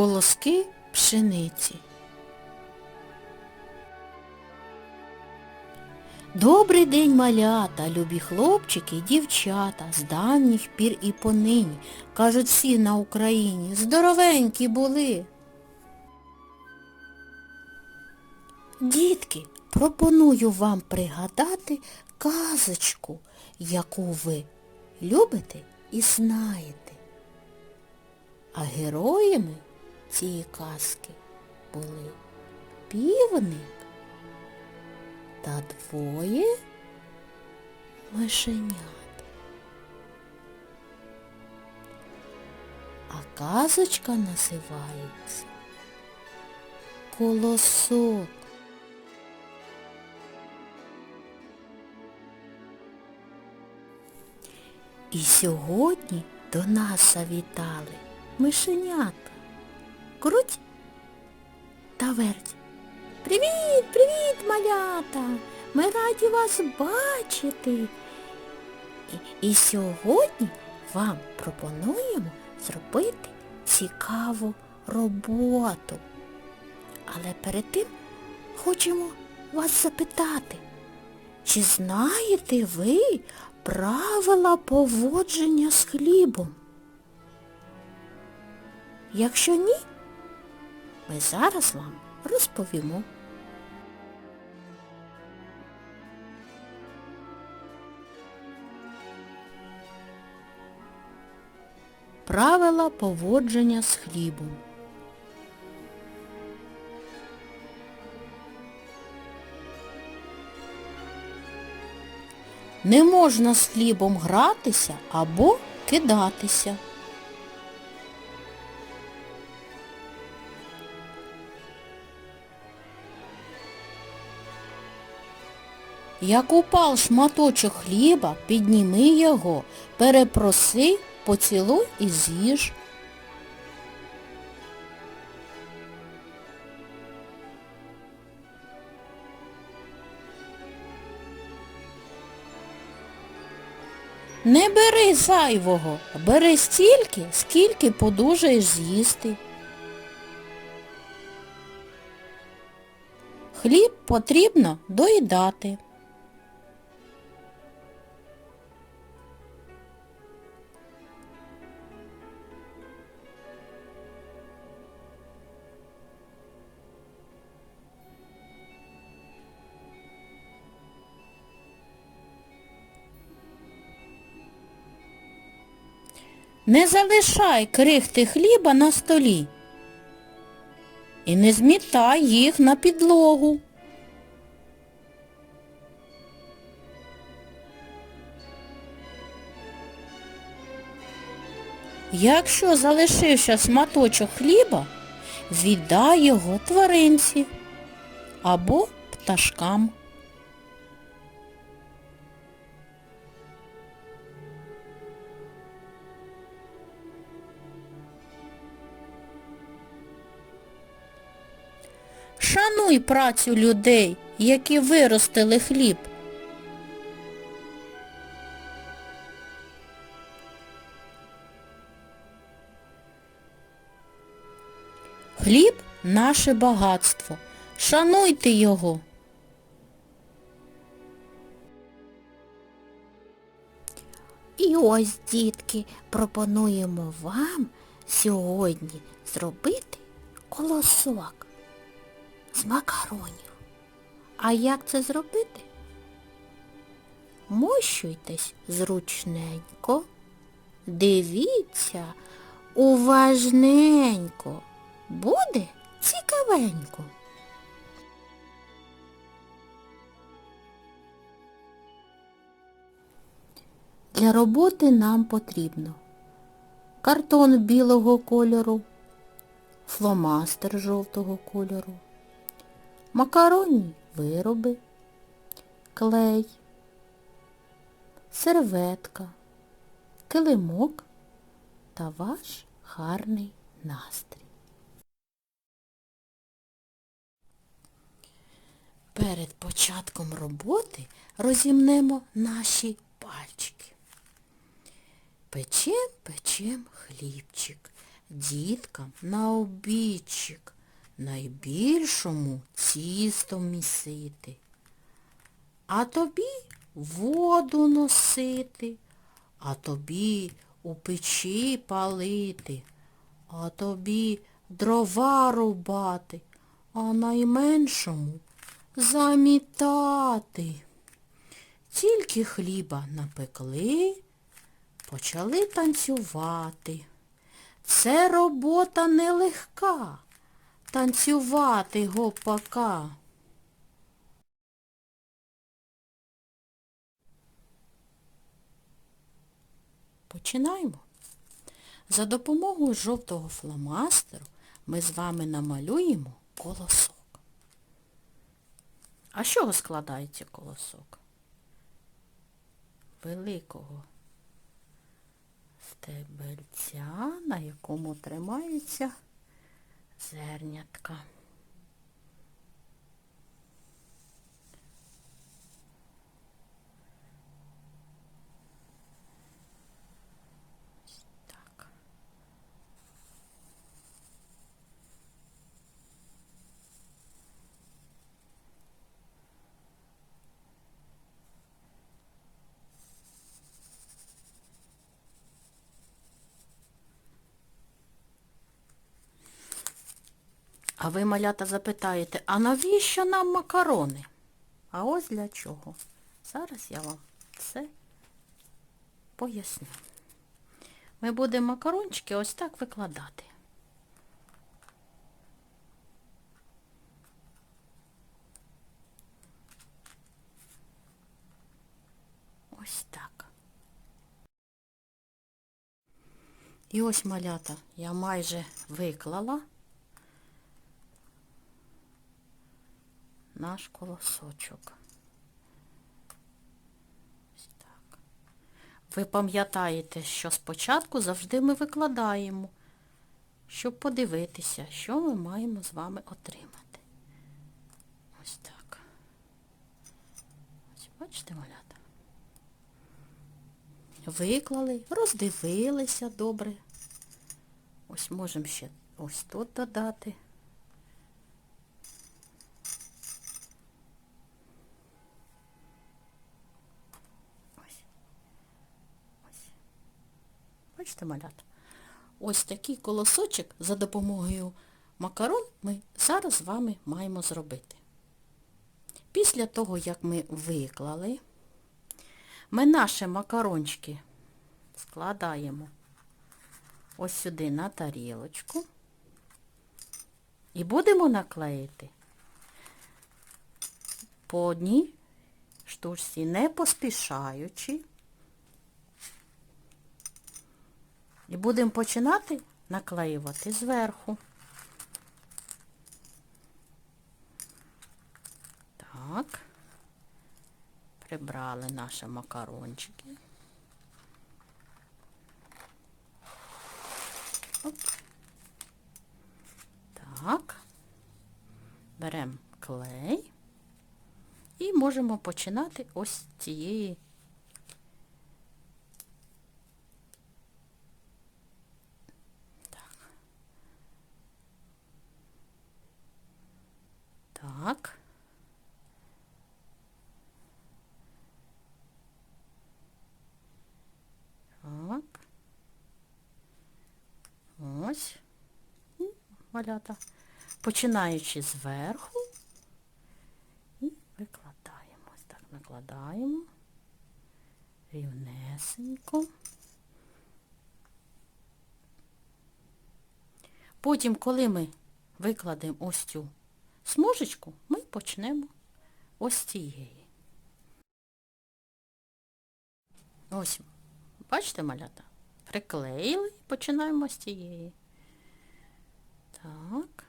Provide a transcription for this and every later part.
Колоски пшениці. Добрий день, малята, любі хлопчики дівчата, з давніх пір і понині. Кажуть всі на Україні, здоровенькі були. Дітки, пропоную вам пригадати казочку, яку ви любите і знаєте. А героями цієї казки були півник та двоє мишенят. А казочка називається Колосок. І сьогодні до нас завітали мишенята. Круть та верть. Привіт, привіт, малята! Ми раді вас бачити. І, і сьогодні вам пропонуємо зробити цікаву роботу. Але перед тим хочемо вас запитати, чи знаєте ви правила поводження з хлібом? Якщо ні, ми зараз вам розповімо. Правила поводження з хлібом. Не можна з хлібом гратися або кидатися. Як упав шматочок хліба, підніми його, перепроси, поцілуй і з'їж. Не бери зайвого, бери стільки, скільки подужаєш з'їсти. Хліб потрібно доїдати. Не залишай крихти хліба на столі. І не змітай їх на підлогу. Якщо залишився шматочок хліба, віддай його тваринці або пташкам. Шануй працю людей, які виростили хліб. Хліб наше багатство. Шануйте його. І ось, дітки, пропонуємо вам сьогодні зробити колосок з макаронів. А як це зробити? Мощуйтесь зручненько, дивіться уважненько, буде цікавенько. Для роботи нам потрібно картон білого кольору, фломастер жовтого кольору, макаронні вироби, клей, серветка, килимок та ваш гарний настрій. Перед початком роботи розімнемо наші пальчики. Печем, печем хлібчик, діткам на обідчик, найбільшому тісто місити. А тобі воду носити, а тобі у печі палити, а тобі дрова рубати, а найменшому замітати. Тільки хліба напекли, почали танцювати. Це робота нелегка, танцювати гопака. Починаємо. За допомогою жовтого фломастеру ми з вами намалюємо колосок. А з чого складається колосок? Великого стебельця, на якому тримаються зернятка. А ви, малята, запитаєте, а навіщо нам макарони? А ось для чого. Зараз я вам це поясню. Ми будемо макарончики ось так викладати. Ось так. І ось малята я майже виклала наш колосочок. Ви пам'ятаєте, що спочатку завжди ми викладаємо, щоб подивитися, що ми маємо з вами отримати. Ось так. Ось бачите, малята? Виклали, роздивилися добре. Ось можемо ще ось тут додати. Ось. Ось. Бачите, малята? Ось такий колосочок за допомогою макарон ми зараз з вами маємо зробити. Після того, як ми виклали, ми наші макарончики складаємо ось сюди на тарілочку і будемо наклеїти по одній штучці, не поспішаючи. І будемо починати наклеювати зверху. Так, прибрали наші макарончики. Оп. Так, беремо клей і можемо починати ось цієї Так. Так. Ось. І малята. Починаючи зверху і викладаємо. Ось так накладаємо. Рівнесенько. Потім, коли ми викладемо ось цю смужечку, ми почнемо ось цієї. Ось, бачите, малята? Приклеїли і починаємо з цієї. Так.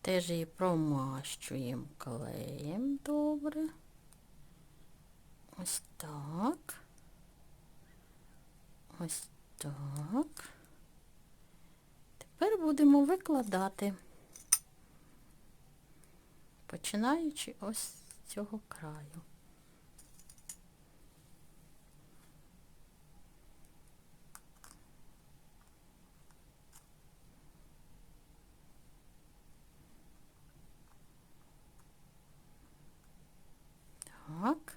Теж її промащуємо клеєм добре. Ось так. Ось так. Тепер будемо викладати, починаючи ось з цього краю. Так.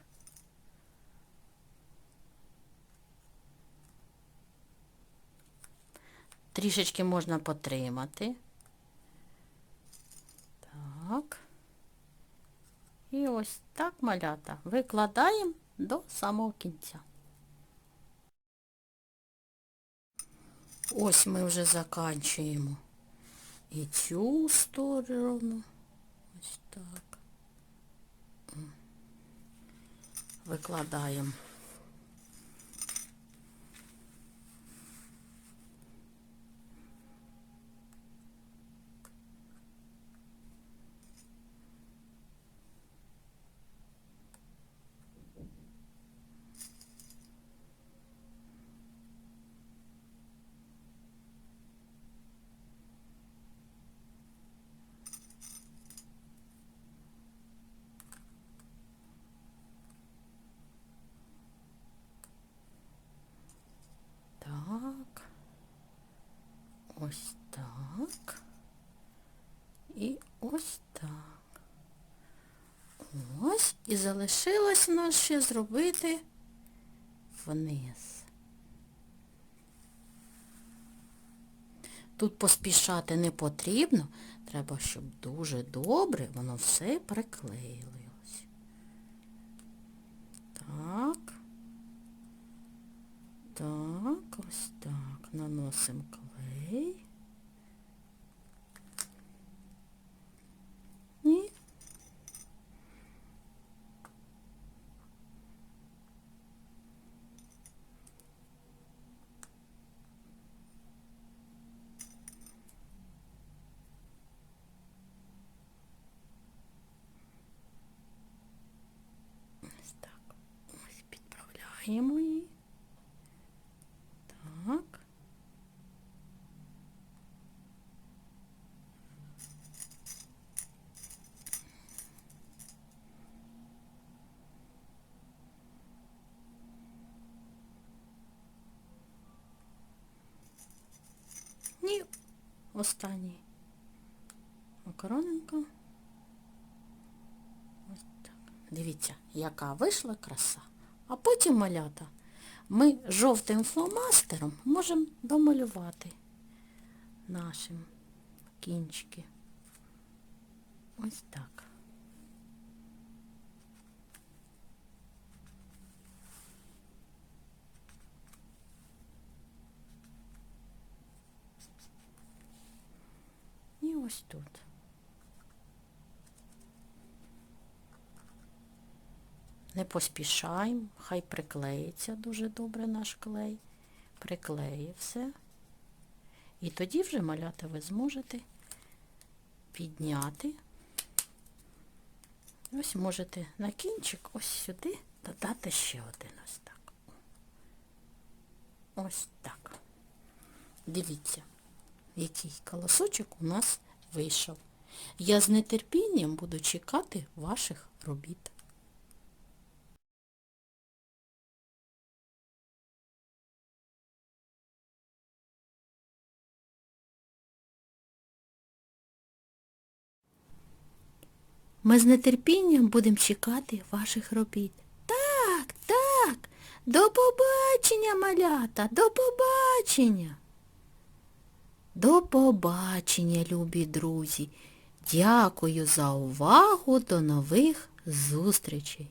Трішечки можна потримати. Ось так малята викладаємо до самого кінця. Ось ми вже заканчуємо і цю сторону. Ось так. Викладаємо. Так. Ось так. І ось так. Ось. І залишилось нас ще зробити вниз. Тут поспішати не потрібно. Треба, щоб дуже добре воно все приклеїлось. Так. Так, ось так. Наносимо клей. І ось так. Ось підправляємо її. Так. І останній макароненко. Ось так. Дивіться, яка вийшла краса. А потім малята ми жовтим фломастером можемо домалювати нашим кінчики. Ось так. І ось тут. Не поспішаємо, хай приклеїться дуже добре наш клей. Приклеїв все. І тоді вже маляти ви зможете підняти. Ось можете на кінчик ось сюди додати ще один ось так. Ось так. Дивіться, який колосочок у нас вийшов. Я з нетерпінням буду чекати ваших робіт. Ми з нетерпінням будемо чекати ваших робіт. Так, так. До побачення, малята, до побачення. До побачення, любі друзі. Дякую за увагу. До нових зустрічей.